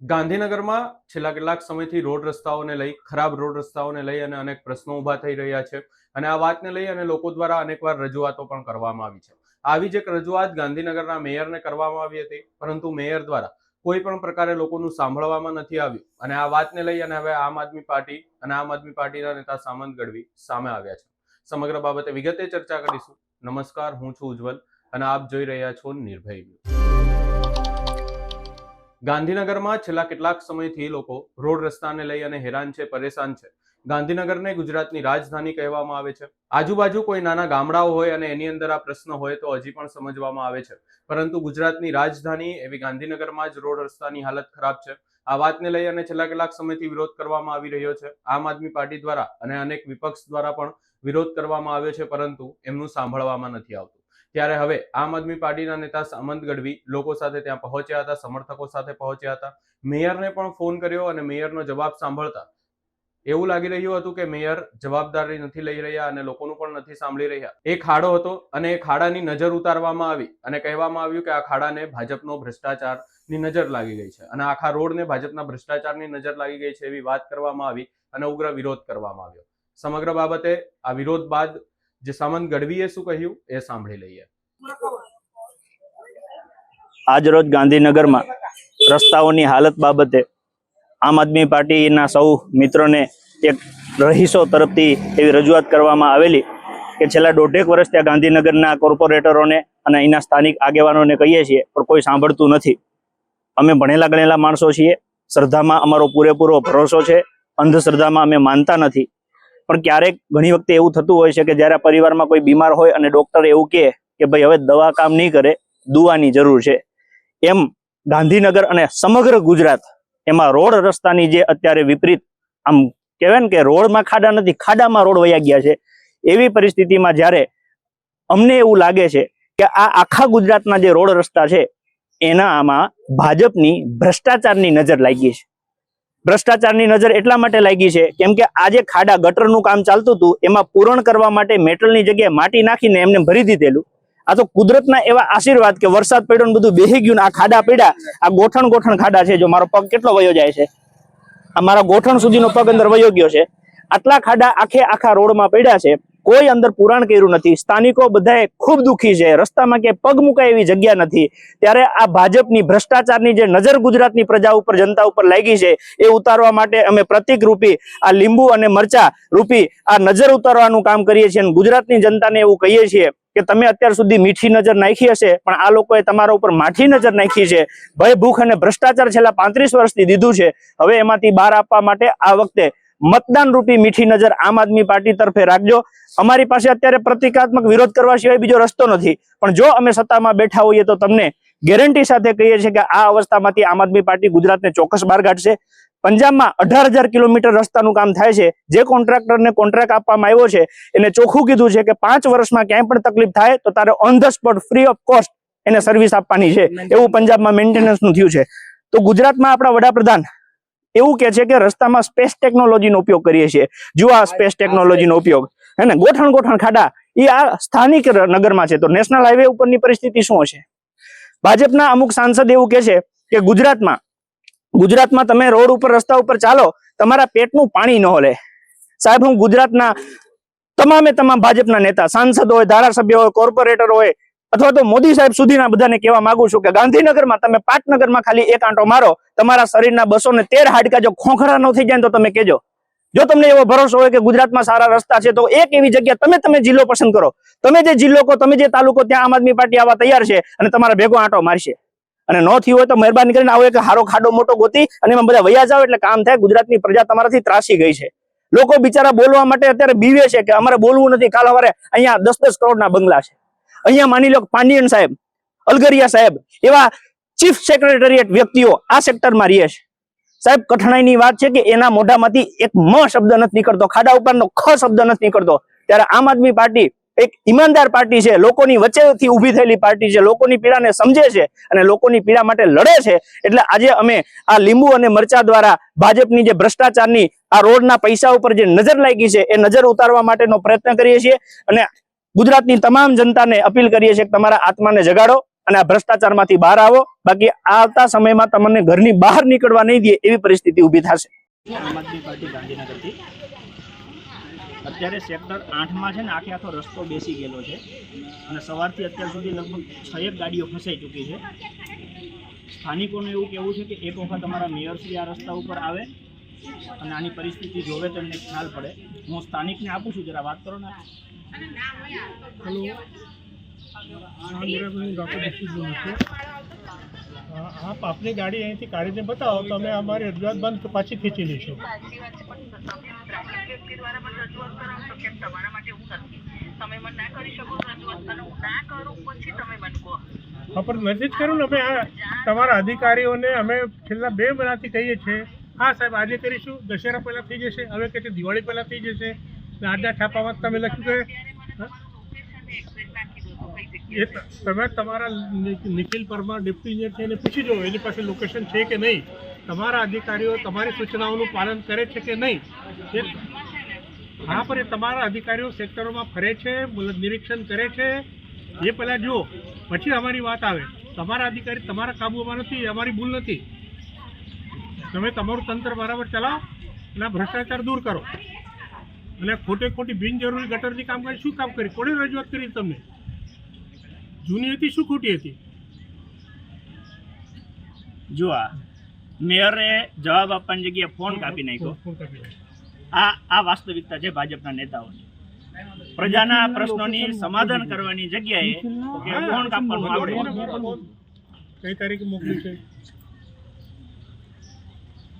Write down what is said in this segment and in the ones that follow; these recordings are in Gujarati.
ગાંધીનગરમાં છેલ્લા કેટલાક સમયથી રોડ રસ્તાઓને લઈ, ખરાબ રોડ રસ્તાઓને લઈ અને અનેક પ્રશ્નો ઊભા થઈ રહ્યા છે. અને આ વાતને લઈ અને લોકો દ્વારા અનેકવાર રજૂઆતો પણ કરવામાં આવી છે. આવી જ એક રજૂઆત ગાંધીનગરના મેયરને કરવામાં આવી હતી. પરંતુ મેયર દ્વારા કોઈ પણ પ્રકારે લોકોનું સાંભળવામાં નથી આવ્યું. અને આ વાતને લઈ અને હવે આમ આદમી પાર્ટી અને આમ આદમી પાર્ટીના નેતા સામંત ગઢવી સામે આવ્યા છે. સમગ્ર બાબતે વિગતે ચર્ચા કરીશું. નમસ્કાર. હું છું ઉજ્જવલ અને આપ જોઈ રહ્યા છો નિર્ભય ગાંધીનગરમાં છેલ્લા કેટલાક સમયથી લોકો રોડ રસ્તાને લઈ અને હેરાન છે, પરેશાન છે. ગાંધીનગરને ગુજરાતની રાજધાની કહેવામાં આવે છે. આજુબાજુ કોઈ નાના ગામડાઓ હોય અને એની અંદર આ પ્રશ્ન હોય તો હજી પણ સમજવામાં આવે છે. પરંતુ ગુજરાતની રાજધાની એવી ગાંધીનગરમાં જ રોડ રસ્તાની હાલત ખરાબ છે. આ વાતને લઈ અને છેલ્લા કેટલાક સમયથી વિરોધ કરવામાં આવી રહ્યો છે. આમ આદમી પાર્ટી દ્વારા અને અનેક વિપક્ષ દ્વારા પણ વિરોધ કરવામાં આવ્યો છે, પરંતુ એમનું સાંભળવામાં નથી આવતું. ત્યારે હવે આમ આદમી પાર્ટીના નેતા સામંત ગઢવી લોકો સાથે ત્યાં પહોંચ્યા હતા, સમર્થકો સાથે પહોંચ્યા હતા. મેયરને પણ ફોન કર્યો અને મેયરનો જવાબ સાંભળતા એવું લાગી રહ્યું હતું કે મેયર જવાબદારી નથી લઈ રહ્યા અને લોકોનું પણ નથી સાંભળી રહ્યા. એ ખાડો હતો અને એ ખાડાની નજર ઉતારવામાં આવી અને કહેવામાં આવ્યું કે આ ખાડાને ભાજપનો ભ્રષ્ટાચારની નજર લાગી ગઈ છે અને આખા રોડને ભાજપના ભ્રષ્ટાચારની નજર લાગી ગઈ છે એવી વાત કરવામાં આવી અને ઉગ્ર વિરોધ કરવામાં આવ્યો. સમગ્ર બાબતે આ વિરોધ બાદ જે સામંત ગઢવીએ શું કહ્યું? એ સાંભળી લઈએ. આજરોજ ગાંધીનગરમાં રસ્તાઓની હાલત બાબતે આમ આદમી પાર્ટીના સૌ મિત્રોને એક રહીશો તરફથી એવી રજૂઆત કરવામાં આવેલી કે છેલ્લા દોઢેક વર્ષ ત્યાં ગાંધીનગરના કોર્પોરેટરોને અને અહીંના સ્થાનિક આગેવાનોને કહીએ છીએ, પણ કોઈ સાંભળતું નથી. અમે ભણેલા ગણેલા માણસો છીએ, શ્રદ્ધામાં અમારો પૂરેપૂરો ભરોસો છે, અંધશ્રદ્ધામાં અમે માનતા નથી. પણ ક્યારેક ઘણી વખતે એવું થતું હોય છે કે જ્યારે પરિવારમાં કોઈ બીમાર હોય અને ડોક્ટર એવું કહે કે ભાઈ હવે દવા કામ નહીં કરે દુવાની જરૂર છે. એમ ગાંધીનગર અને સમગ્ર ગુજરાત એમાં રોડ રસ્તાની જે અત્યારે વિપરીત, આમ કહેવાય ને કે રોડમાં ખાડા નથી, ખાડામાં રોડ વયા ગયા છે. એવી પરિસ્થિતિમાં જ્યારે અમને એવું લાગે છે કે આ આખા ગુજરાતના જે રોડ રસ્તા છે એના આમાં ભાજપની ભ્રષ્ટાચારની નજર લાગી છે. ભ્રષ્ટાચારની નજર એટલા માટે લાગી છે કેમ કે આજે ખાડા ગટરનું કામ ચાલતું હતું, એમાં પૂરણ કરવા માટે મેટલની જગ્યાએ માટી નાખીને એમને ભરી દીધેલું. આ તો કુદરતના એવા આશીર્વાદ કે વરસાદ પડ્યો ને બધું બેહી ગયું ને આ ખાડા પડ્યા, આ ગોઠણ ગોઠણ ખાડા છે, જો મારો પગ કેટલો વયો જાય છે. આ મારા ગોઠણ સુધીનો પગ અંદર વયો ગયો છે. આટલા ખાડા આખે આખા રોડમાં પડ્યા છે. કોઈ અંદર પુરાણ કર્યું નથી. સ્થાનિકો બધાએ ખૂબ દુઃખી છે. રસ્તામાં કે પગ મુકાય એવી જગ્યા નથી. ત્યારે આ ભાજપની ભ્રષ્ટાચારની જે નજર ગુજરાતની પ્રજા ઉપર, જનતા ઉપર લાગી છે, એ ઉતારવા માટે અમે પ્રતિક રૂપી આ લીંબુ અને મરચા રૂપી આ નજર ઉતારવાનું કામ કરીએ છીએ અને ગુજરાતની જનતાને એવું કહીએ છીએ કે તમે અત્યાર સુધી મીઠી નજર નાખી હશે, પણ આ લોકોએ તમારા ઉપર માઠી નજર નાખી છે. ભય, ભૂખ અને ભ્રષ્ટાચાર છેલ્લા પાંત્રીસ વર્ષથી દીધું છે. હવે એમાંથી બહાર આપવા માટે આ વખતે મતદાન રૂપી મીઠી નજર આમ આદમી પાર્ટી તરફે રાખજો. અમારી પાસે અત્યારે પ્રતિકાત્મક વિરોધ કરવા સિવાય બીજો રસ્તો નથી. પણ જો અમે સત્તામાં બેઠા હોઈએ તો તમને ગેરંટી સાથે કહીએ છીએ કે આ અવસ્થામાંથી આમ આદમી પાર્ટી ગુજરાતને ચોક્કસ બહાર કાઢશે. પંજાબમાં અઢાર હજાર કિલોમીટર રસ્તાનું કામ થાય છે. જે કોન્ટ્રાક્ટરને કોન્ટ્રાક્ટ આપવામાં આવ્યો છે એને ચોખ્ખું કીધું છે કે પાંચ વર્ષમાં ક્યાંય પણ તકલીફ થાય તો તારે on the spot free of cost એને સર્વિસ આપવાની છે. એવું પંજાબમાં મેન્ટેનન્સનું થયું છે. તો ગુજરાતમાં આપણા વડાપ્રધાન એવું કે છે કે રસ્તામાં સ્પેસ ટેકનોલોજીનો ઉપયોગ કરીએ છીએ. જુઓ આ સ્પેસ ટેકનોલોજીનો ઉપયોગ. હે ને? ગોઠણ ગોઠણ ખાડા. એ આ સ્થાનિક નગરમાં છે. તો નેશનલ હાઈવે ઉપરની પરિસ્થિતિ શું હશે? ભાજપના અમુક સાંસદ એવું કે છે કે ગુજરાતમાં ગુજરાતમાં તમે રોડ ઉપર, રસ્તા ઉપર ચાલો, તમારા પેટનું પાણી ન હલે. સાહેબ, હું ગુજરાતના તમામે તમામ ભાજપના નેતા, સાંસદ હોય, ધારાસભ્ય હોય કોર્પોરેટર હોય અથવા તો મોદી સાહેબ સુધીના બધાને કહેવા માંગુ છું કે ગાંધીનગરમાં તમે પાટનગરમાં ખાલી એક આંટો મારો, તમારા શરીરના બસો ને તેર હાડકા જો ખોખરા ન થઈ જાય તો તમે કહેજો. જો તમને એવો ભરોસો હોય કે ગુજરાતમાં સારા રસ્તા છે, તો એક એવી જગ્યા તમે તમે જિલ્લો પસંદ કરો. તમે જે જિલ્લો કહો તમે જે તાલુકો, ત્યાં આમ આદમી પાર્ટી આવવા તૈયાર છે અને તમારા ભેગો આંટો મારશે. અને ન થયું હોય તો મહેરબાની કરીને આવો એક હારો ખાડો મોટો ગોતી અને એમાં બધા વયા જાવ એટલે કામ થાય, ગુજરાતની પ્રજા તમારાથી ત્રાસી ગઈ છે. લોકો બિચારા બોલવા માટે અત્યારે બીવે છે કે અમારે બોલવું નથી, કાલ સવારે અહીંયા દસ દસ કરોડના બંગલા છે. અહીંયા માની લો પાંડિયન સાહેબ, અલગરિયા સાહેબ એવા ચીફ સેક્રેટરીએટ વ્યક્તિઓ આ સેક્ટરમાં રહે છે. સાહેબ, કઠણાઈની વાત છે કે એના મોઢામાંથી એક મ શબ્દ નથી નીકળતો, ખાડા ઉપરનો ખ શબ્દ નથી નીકળતો. ત્યારે આમ આદમી પાર્ટી એક ઈમાનદાર પાર્ટી છે, લોકોની વચ્ચેથી ઊભી થયેલી પાર્ટી છે, લોકોની પીડાને સમજે છે અને લોકોની પીડા માટે લડે છે. એટલે આજે અમે આ લીંબુ અને મરચા દ્વારા ભાજપની જે ભ્રષ્ટાચારની આ રોડના પૈસા ઉપર જે નજર લાગી છે, એ નજર ઉતારવા માટેનો પ્રયત્ન કરીએ છીએ. અને ગુજરાતની તમામ જનતાને અપીલ કરીએ છીએ તમારા આત્માને જગાડો અને આ ભ્રષ્ટાચારમાંથી બહાર આવો. બાકી આવતા સમયમાં તમને ઘરની બહાર નીકળવા નહીં દે એવી પરિસ્થિતિ ઊભી થશે. અત્યારે સેક્ટર આઠમાં છે ને, આખે આખો રસ્તો બેસી ગયેલો છે. અને સવારથી અત્યાર સુધી લગભગ છ એક ગાડીઓ ફસાઈ ચૂકી છે. સ્થાનિકોનું એવું કહેવું છે કે એક વખત અમારા મેયરશ્રી આ રસ્તા ઉપર આવે અને આની પરિસ્થિતિ જોવે તો ખ્યાલ પડે. હું સ્થાનિકને આપું છું, જરા વાત કરો ને. હેલો હા હું ડૉક્ટર દીક્ષિત બોલું છું. આપ આપની ગાડી અહીંથી કાઢીને બતાવો તો અમે અમારી રજૂઆત બંધ પાછી ખેંચી લઈશું. સાચી પણ હું નથી કરી હું ના કહો હા પણ નથી જ અમે આ તમારા અધિકારીઓને અમે છેલ્લા બે મહિનાથી કહીએ છીએ. હા સાહેબ આજે કરીશું. દશેરા પહેલાં થઈ જશે હવે કે છે દિવાળી પહેલાં થઈ જશે. આજના છાપામાં તમે લખ્યું કે તમે તમારા નિખિલ પરમાર ડેપ્યુટી ઇન્જિનિયર છે એને પૂછી જુઓ એની પાસે લોકેશન છે કે નહીં? તમારા અધિકારીઓ તમારી સૂચનાઓનું પાલન કરે છે કે નહીં? હા, પણ એ તમારા અધિકારીઓ સેક્ટરોમાં ફરે છે નિરીક્ષણ કરે છે? એ પહેલાં જુઓ. પછી અમારી વાત આવે. તમારા અધિકારી તમારા કાબૂમાં નથી અમારી ભૂલ નથી. તમે તમારું તંત્ર બરાબર ચલાવો અને ભ્રષ્ટાચાર દૂર કરો. અને ખોટે ખોટી બિનજરૂરી ગટરની કામગીરી શું કામ કરી? કોણે રજૂઆત કરી તમને? જૂની હતી શું ખોટી હતી? જુઓ મેયરે જવાબ આપવાની જગ્યાએ ફોન કાપી નાખ્યો. ફોન કાપી નાખ્યો. આ આ વાસ્તવિકતા છે ભાજપના નેતાઓની પ્રજાના પ્રશ્નોની સમાધાન કરવાની જગ્યાએ ફોન કાપવાનું આવડે. કઈ તારીખે મોકલી છે?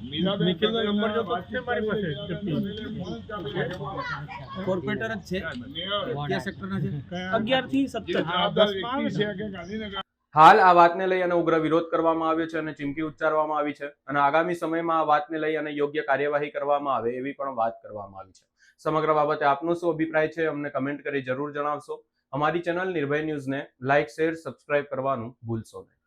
નિખિલનો નંબર જો તો છે મારી પાસે કોર્પોરેટર જ છે? કયા સેક્ટરના છે? અગિયારથી સત્તર. દસમાં આવે છે. હાલ આ વાતને લઈ અને ઉગ્ર વિરોધ કરવામાં આવ્યો છે અને ચીમકી ઉચ્ચારવામાં આવી છે અને આગામી સમયમાં આ વાતને લઈ અને યોગ્ય કાર્યવાહી કરવામાં આવે એવી પણ વાત કરવામાં આવી છે. સમગ્ર બાબતે આપનો શું અભિપ્રાય છે અમને કમેન્ટ કરી જરૂર જણાવશો. અમારી ચેનલ નિર્ભય ન્યૂઝને લાઇક શેર સબસ્ક્રાઇબ કરવાનું ભૂલશો નહીં.